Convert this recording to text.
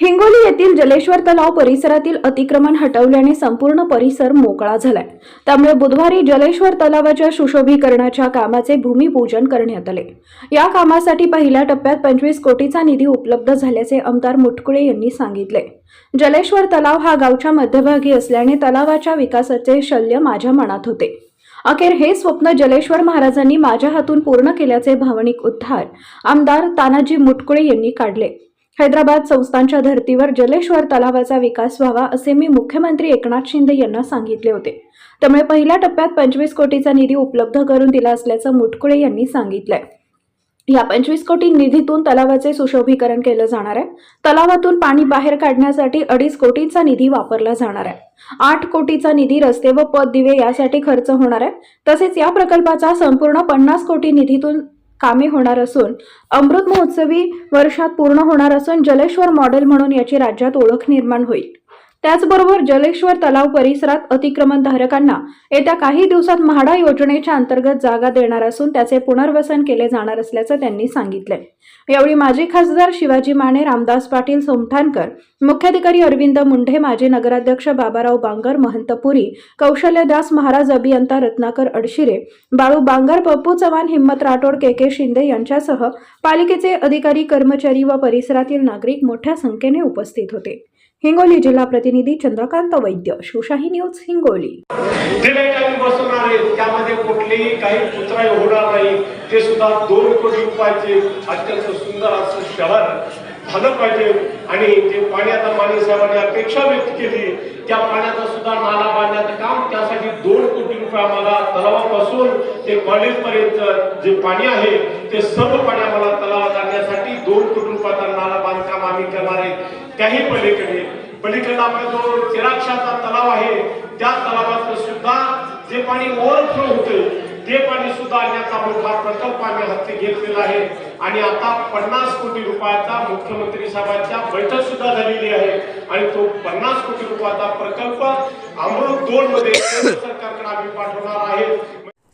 हिंगोली येथील जलेश्वर तलाव परिसरातील अतिक्रमण हटवल्याने संपूर्ण परिसर मोकळा झालाय. त्यामुळे बुधवारी जलेश्वर तलावाच्या सुशोभीकरणाच्या कामाचे भूमिपूजन करण्यात आले. या कामासाठी पहिल्या टप्प्यात पंचवीस कोटीचा निधी उपलब्ध झाल्याचे आमदार मुटकुळे यांनी सांगितले. जलेश्वर तलाव हा गावच्या मध्यभागी असल्याने तलावाच्या विकासाचे शल्य माझ्या मनात होते. अखेर हे स्वप्न जलेश्वर महाराजांनी माझ्या हातून पूर्ण केल्याचे भावनिक उद्धार आमदार तानाजी मुटकुळे यांनी काढले. हैदराबाद संस्थांच्या धर्तीवर जलेश्वर तलावाचा विकास व्हावा असे मी मुख्यमंत्री एकनाथ शिंदे यांना सांगितले होते. त्यामुळे पहिल्या टप्प्यात पंचवीस कोटीचा निधी उपलब्ध करून दिला असल्याचं मुटकुळे यांनी सांगितलंय. या पंचवीस कोटी निधीतून तलावाचे सुशोभीकरण केलं जाणार आहे. तलावातून पाणी बाहेर काढण्यासाठी अडीच कोटीचा निधी वापरला जाणार आहे. आठ कोटीचा निधी रस्ते व पद दिवे यासाठी खर्च होणार आहे. तसेच या प्रकल्पाचा संपूर्ण पन्नास कोटी निधीतून कामे होणार असून अमृत महोत्सवी वर्षात पूर्ण होणार असून जलेश्वर मॉडेल म्हणून याची राज्यात ओळख निर्माण होईल. त्याचबरोबर जलेश्वर तलाव परिसरात अतिक्रमण धारकांना येत्या काही दिवसात म्हाडा योजनेच्या अंतर्गत जागा देणार असून त्याचे पुनर्वसन केले जाणार असल्याचं त्यांनी सांगितले यावेळी माजी खासदार शिवाजी माने रामदास पाटील सोमठाणकर मुख्याधिकारी अरविंद मुंढे माजी नगराध्यक्ष बाबाराव बांगर महंत पुरी कौशल्यदास महाराज अभियंता रत्नाकर अडशिरे बाळू बांगर पप्पू चव्हाण हिम्मत राठोड के के शिंदे यांच्यासह पालिकेचे अधिकारी कर्मचारी व परिसरातील नागरिक मोठ्या संख्येने उपस्थित होते. हिंगोली जिल्हा प्रतिनिधी चंद्रकांत वैद्य शिवशाही न्यूज हिंगोली. बसवणार आहेत त्यामध्ये कुठलीही काही कुत्राई होणार नाही. ते सुद्धा दोन कोटी रुपयाचे अत्यंत सुंदर असं शहर झालं पाहिजे. आणि जे पाणी आता माने साहेबांनी अपेक्षा व्यक्त केली त्या पाण्याचा सुद्धा नाला बांधण्याचं काम त्यासाठी दोन कोटी रुपये आम्हाला तलावापासून ते कॉलेजपर्यंत जे पाणी आहे ते सर्व पाणी आम्हाला तलावात आणण्यासाठी दोन कोटी रुपयाचा नाला बांधकाम आम्ही करणार आहे त्याही पलीकडे. पलीकडे आपला जो चिराक्षाचा तलाव आहे त्या तलावाचं सुद्धा जे पाणी ओव्हरफ्लो होते ते पाणी सुद्धा आणण्याचा मोठा प्रकल्प आम्ही हाती घेतलेला आहे. आणि आता पन्नास कोटी रुपयाचा मुख्यमंत्री साहेबांच्या बैठक सुद्धा झालेली आहे. आणि तो पन्नास कोटी रुपयाचा प्रकल्प अमृत दोन मध्ये केंद्र सरकारकडे आम्ही पाठवणार आहे.